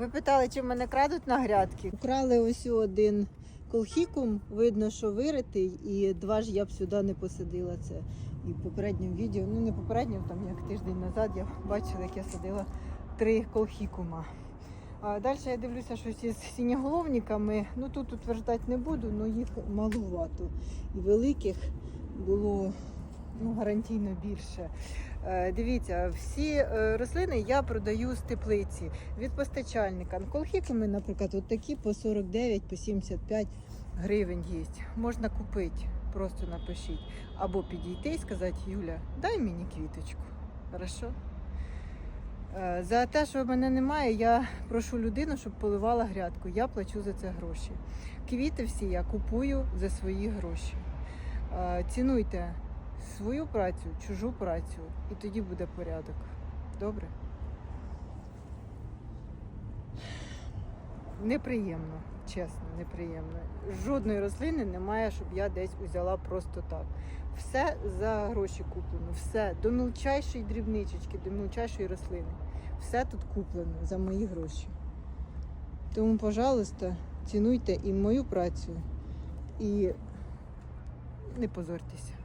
Ви питали, чи мене крадуть на грядки? Украли ось один колхікум, видно, що виритий, і два ж я б сюди не посадила це. І в попередньому відео, ну не попередньому, там як тиждень назад я бачила, як я садила три колхікума. А далі я дивлюся, що із синьоголовниками, ну тут утверждати не буду, але їх малувато. І великих було ну, гарантійно більше. Е, Дивіться, всі е, рослини я продаю з теплиці від постачальника. Колхікуми, наприклад, от такі по 49, по 75 гривень є. Можна купити, просто напишіть. Або підійти і сказати, Юля, дай мені квіточку. Хорошо? Е, За те, що в мене немає, я прошу людину, щоб поливала грядку. Я плачу за це гроші. Квіти всі я купую за свої гроші. Цінуйте свою працю, чужу працю, і тоді буде порядок. Добре? Неприємно, чесно, неприємно. Жодної рослини немає, щоб я десь узяла просто так. Все за гроші куплено, все до мілчайшої дрібничечки, до мілчайшої рослини. Все тут куплено за мої гроші. Тому, пожалуйста, цінуйте і мою працю, і не позорьтеся.